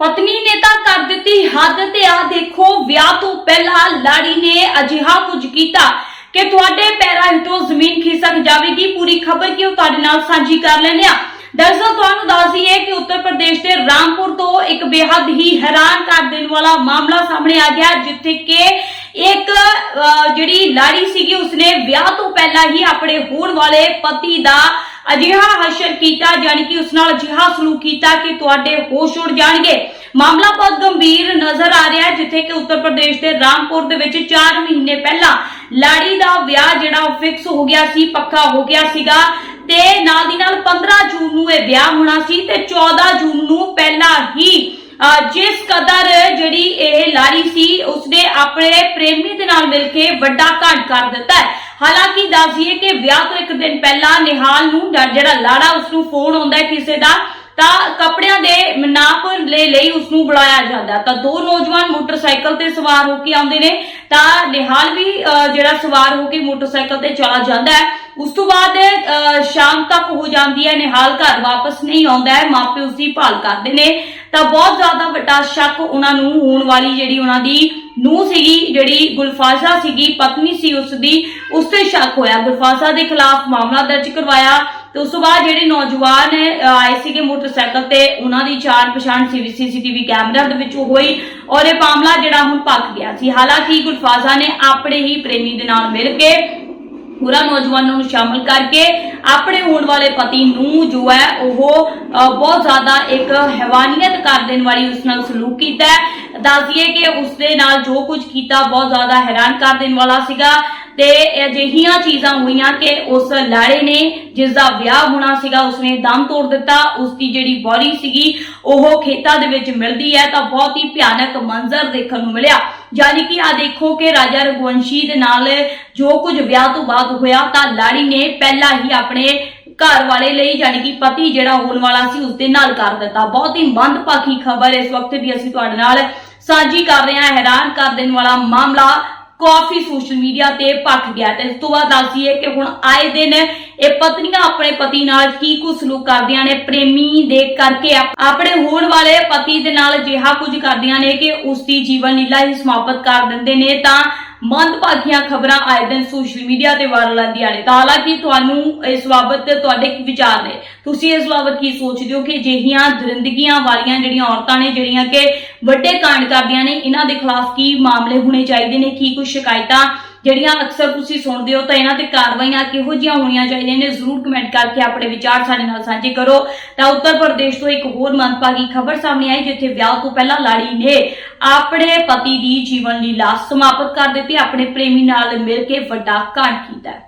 ਪਤਨੀ ਨੇ ਤਾਂ ਕਰ ਦਿੱਤੀ ਹੱਦ ਤੇ ਆ ਦੇਖੋ ਵਿਆਹ ਤੋਂ ਪਹਿਲਾਂ ਲਾੜੀ ਨੇ ਅਜਿਹਾ ਕੁਝ ਕੀਤਾ ਕਿ ਤੁਹਾਡੇ ਪੈਰਾਂ ਹੇਠੋਂ ਜ਼ਮੀਨ ਖਿਸਕ ਜਾਵੇਗੀ। ਪੂਰੀ ਖਬਰ ਕਿ ਤੁਹਾਡੇ ਨਾਲ ਸਾਂਝੀ ਕਰ ਲੈਂਦੇ ਆ। ਦਰਅਸਲ ਤੁਹਾਨੂੰ ਦੱਸ ਦਈਏ ਕਿ ਉੱਤਰ ਪ੍ਰਦੇਸ਼ ਦੇ ਰਾਮਪੁਰ ਤੋਂ ਇੱਕ ਬੇਹੱਦ ਹੀ ਹੈਰਾਨ ਕਰ ਦੇਣ ਵਾਲਾ ਮਾਮਲਾ ਸਾਹਮਣੇ ਆ ਗਿਆ ਜਿੱਥੇ ਕਿ ਇੱਕ ਅਹ, ਜਿਹੜੀ ਲਾੜੀ ਸੀਗੀ ਉਸਨੇ ਵਿਆਹ ਤੋਂ ਪਹਿਲਾਂ ਹੀ ਆਪਣੇ ਹੋਣ ਵਾਲੇ ਪਤੀ ਦਾ ਅਜਿਹਾ ਹਸ਼ਰ ਕੀਤਾ, ਜਾਣੀ ਕਿ ਉਸ ਨਾਲ ਅਜਿਹਾ ਸਲੂਕ ਕੀਤਾ ਕਿ ਤੁਹਾਡੇ ਹੋਸ਼ ਉੱਡ ਜਾਣਗੇ। ਮਾਮਲਾ ਬਹੁਤ ਗੰਭੀਰ ਨਜ਼ਰ ਆ ਰਿਹਾ ਹੈ, ਜਿੱਥੇ ਕਿ ਉੱਤਰ ਪ੍ਰਦੇਸ਼ ਦੇ ਰਾਮਪੁਰ ਦੇ ਵਿੱਚ 4 ਮਹੀਨੇ ਪਹਿਲਾਂ ਲਾੜੀ ਦਾ ਵਿਆਹ ਜਿਹੜਾ ਉਹ ਫਿਕਸ ਹੋ ਗਿਆ ਸੀ, ਪੱਕਾ ਹੋ ਗਿਆ ਸੀਗਾ। ਤੇ ਨਾਲ ਦੀ ਨਾਲ 15 ਜੂਨ ਨੂੰ ਇਹ ਵਿਆਹ ਹੋਣਾ ਸੀ ਤੇ 14 ਜੂਨ ਨੂੰ ਪਹਿਲਾਂ ਹੀ ਜਿਸ ਕਦਰ ਜਿਹੜੀ ਇਹ ਲਾੜੀ ਸੀ ਉਸਨੇ ਆਪਣੇ ਪ੍ਰੇਮੀ ਦੇ ਨਾਲ ਮਿਲ ਕੇ ਵੱਡਾ ਘਾਟ ਕਰ ਦਿੱਤਾ ਹੈ। ਹਾਲਾਂਕਿ ਦੱਸੀਏ ਕਿ ਵਿਆਹ ਤੋਂ ਇੱਕ ਦਿਨ ਪਹਿਲਾਂ ਨਿਹਾਲ ਨੂੰ ਜਿਹੜਾ ਲਾੜਾ ਉਸ ਨੂੰ ਫੋਨ ਆਉਂਦਾ ਕਿਸੇ ਦਾ ਤਾਂ ਕੱਪੜਿਆਂ ਦੇ ਨਾਪ ਲੈ ਲਈ ਉਸ ਨੂੰ ਬੁਲਾਇਆ ਜਾਂਦਾ ਤਾਂ ਦੋ ਨੌਜਵਾਨ ਮੋਟਰਸਾਈਕਲ ਤੇ ਸਵਾਰ ਹੋ ਕੇ ਆਉਂਦੇ ਨੇ ਤਾਂ ਨਿਹਾਲ ਵੀ ਅਹ, ਜਿਹੜਾ ਸਵਾਰ ਹੋ ਕੇ ਮੋਟਰਸਾਈਕਲ ਤੇ ਚਲਾ ਜਾਂਦਾ ਹੈ। ਉਸ ਤੋਂ ਬਾਅਦ ਸ਼ਾਮ ਤੱਕ ਹੋ ਜਾਂਦੀ ਹੈ, ਨਿਹਾਲ ਘਰ ਵਾਪਸ ਨਹੀਂ ਆਉਂਦਾ ਹੈ, ਮਾਪੇ ਉਸ ਦੀ ਭਾਲ ਕਰਦੇ ਨੇ। ਤਾਂ ਬਹੁਤ ਜ਼ਿਆਦਾ ਵੱਡਾ ਸ਼ੱਕ ਉਹਨਾਂ ਨੂੰ ਹੋਣ ਵਾਲੀ ਜਿਹੜੀ ਉਹਨਾਂ ਦੀ ਨੂੰ ਸੀਗੀ, ਜਿਹੜੀ ਗੁਲਫਾਜ਼ਾ ਸੀਗੀ, ਪਤਨੀ ਸੀ ਉਸ ਦੀ, ਉਸ ਤੇ ਸ਼ੱਕ ਹੋਇਆ। ਗੁਲਫਾਜ਼ਾ ਦੇ ਖਿਲਾਫ ਮਾਮਲਾ ਦਰਜ ਕਰਵਾਇਆ ਤੇ ਉਸ ਤੋਂ ਬਾਅਦ ਜਿਹੜੇ ਨੌਜਵਾਨ ਆਏ ਸੀਗੇ ਮੋਟਰਸਾਈਕਲ ਤੇ, ਉਹਨਾਂ ਦੀ ਚਾਰ ਪਛਾਣ ਸੀਸੀਟੀਵੀ ਕੈਮਰਾ ਦੇ ਵਿੱਚ ਹੋਈ ਔਰ ਇਹ ਮਾਮਲਾ ਜਿਹੜਾ ਹੁਣ ਭੱਖ ਗਿਆ ਸੀ। ਹਾਲਾਂਕਿ ਗੁਲਫਾਜ਼ਾ ਨੇ ਆਪਣੇ ਹੀ ਪ੍ਰੇਮੀ ਦੇ ਨਾਲ ਮਿਲ ਕੇ ਪੂਰਾ ਨੌਜਵਾਨਾਂ ਨੂੰ ਸ਼ਾਮਲ ਕਰਕੇ ਆਪਣੇ ਹੋਣ ਵਾਲੇ ਪਤੀ ਨੂੰ ਜੋ ਹੈ ਉਹ ਅ, ਬਹੁਤ ਜ਼ਿਆਦਾ ਇੱਕ ਹੈਵਾਨੀਅਤ ਕਰ ਦੇਣ ਵਾਲੀ ਉਸ ਨਾਲ ਸਲੂਕ ਕੀਤਾ ਹੈ। ਦੱਸਦੀਏ ਕਿ ਉਸ ਦੇ ਨਾਲ ਜੋ ਕੁਝ ਕੀਤਾ ਬਹੁਤ ਜ਼ਿਆਦਾ ਹੈਰਾਨ ਕਰ ਦੇਣ ਵਾਲਾ ਸੀਗਾ। ਤੇ ਅਜਿਹੀਆਂ ਚੀਜ਼ਾਂ ਹੋਈਆਂ ਕਿ ਉਸ ਲਾੜੇ ਨੇ ਜਿਸ ਦਾ ਵਿਆਹ ਹੋਣਾ ਸੀਗਾ, ਉਸਨੇ ਦਮ ਤੋੜ ਦਿੱਤਾ ਉਸ ਦੀ ਜਿਹੜੀ ਬੋਡੀ ਸੀਗੀ, ਉਹ ਖੇਤਾਂ ਦੇ ਵਿੱਚ ਮਿਲਦੀ ਹੈ ਤਾਂ ਬਹੁਤ ਹੀ ਭਿਆਨਕ ਮੰਜ਼ਰ ਦੇਖਣ ਨੂੰ ਮਿਲਿਆ। ਯਾਨੀ ਕਿ ਆ ਦੇਖੋ ਕਿ ਰਾਜਾ ਰਘੁਵੰਸ਼ੀ ਦੇ ਨਾਲ ਜੋ ਕੁਝ ਵਿਆਹ ਤੋਂ ਬਾਅਦ ਹੋਇਆ ਤਾਂ ਲਾੜੀ ਨੇ ਪਹਿਲਾਂ ਹੀ ਆਪਣੇ ਘਰ ਵਾਲੇ ਲਈ ਯਾਨੀ ਕਿ ਪਤੀ ਜਿਹੜਾ ਹੋਣ ਵਾਲਾ ਸੀ ਉਸ ਦੇ ਨਾਲ ਕਰ ਦਿੱਤਾ। ਬਹੁਤ ਹੀ ਮੰਦਭਾਗੀ ਖਬਰ ਇਸ ਵਕਤ ਵੀ ਅਸੀਂ ਤੁਹਾਡੇ ਨਾਲ ਸਾਂਝੀ ਕਰ ਰਹੇ ਹਾਂ, ਹੈਰਾਨ ਕਰ ਦੇਣ ਵਾਲਾ ਮਾਮਲਾ ਕਾਫੀ ਸੋਸ਼ਲ ਮੀਡੀਆ ਤੇ ਭੱਖ ਗਿਆ ਤੇ ਇਸ ਤੋਂ ਬਾਅਦ ਦੱਸੀਏ ਕਿ ਹੁਣ ਆਏ ਦਿਨ ਇਹ ਪਤਨੀਆਂ ਆਪਣੇ ਪਤੀ ਨਾਲ ਕੀ ਕੁ ਸਲੂਕ ਕਰਦੀਆਂ ਨੇ, ਪ੍ਰੇਮੀ ਦੇ ਕਰਕੇ ਆਪਣੇ ਹੋਣ ਵਾਲੇ ਪਤੀ ਦੇ ਨਾਲ ਅਜਿਹਾ ਕੁਝ ਕਰਦੀਆਂ ਨੇ ਕਿ ਉਸ ਦੀ ਜੀਵਨ ਲੀਲਾ ਹੀ ਸਮਾਪਤ ਕਰ ਦਿੰਦੇ ਨੇ। ਤਾਂ ਮੰਦਭਾਗੀਆਂ ਖਬਰਾਂ ਆਏ ਦਿਨ ਸੋਸ਼ਲ ਮੀਡੀਆ ਤੇ ਵਾਇਰਲ ਆਉਂਦੀਆਂ ਨੇ। ਤਾਂ ਹਾਲਾਂਕਿ ਤੁਹਾਨੂੰ ਇਸ ਬਾਬਤ ਤੁਹਾਡੇ ਕੀ ਵਿਚਾਰ ਨੇ? ਤੁਸੀਂ ਇਸ ਬਾਬਤ ਕੀ ਸੋਚਦੇ ਹੋ ਕਿ ਅਜਿਹੀਆਂ ਦਰਿੰਦਗੀਆਂ ਵਾਲੀਆਂ ਜਿਹੜੀਆਂ ਔਰਤਾਂ ਨੇ, ਜਿਹੜੀਆਂ ਕਿ ਵੱਡੇ ਕਾਂਡ ਕਰਦੀਆਂ ਨੇ, ਇਹਨਾਂ ਦੇ ਖਿਲਾਫ ਕੀ ਮਾਮਲੇ ਹੋਣੇ ਚਾਹੀਦੇ ਨੇ, ਕੀ ਕੁਝ ਸ਼ਿਕਾਇਤਾਂ ਜਿਹੜੀਆਂ ਅਕਸਰ ਤੁਸੀਂ ਸੁਣਦੇ ਹੋ, ਤਾਂ ਇਹਨਾਂ ਤੇ ਕਾਰਵਾਈਆਂ ਕਿਹੋ ਜਿਹੀਆਂ ਹੋਣੀਆਂ ਚਾਹੀਦੀਆਂ ਨੇ? ਜ਼ਰੂਰ ਕਮੈਂਟ ਕਰਕੇ ਆਪਣੇ ਵਿਚਾਰ ਸਾਡੇ ਨਾਲ ਸਾਂਝੇ ਕਰੋ। ਤਾਂ ਉੱਤਰ ਪ੍ਰਦੇਸ਼ ਤੋਂ ਇੱਕ ਹੋਰ ਮੰਦਭਾਗੀ ਖਬਰ ਸਾਹਮਣੇ ਆਈ, ਜਿੱਥੇ ਵਿਆਹ ਤੋਂ ਪਹਿਲਾਂ ਲਾੜੀ ਨੇ ਆਪਣੇ ਪਤੀ ਦੀ ਜੀਵਨ ਲੀਲਾ ਸਮਾਪਤ ਕਰ ਦਿੱਤੀ, ਆਪਣੇ ਪ੍ਰੇਮੀ ਨਾਲ ਮਿਲ ਕੇ ਵੱਡਾ ਕਾਂਡ ਕੀਤਾ।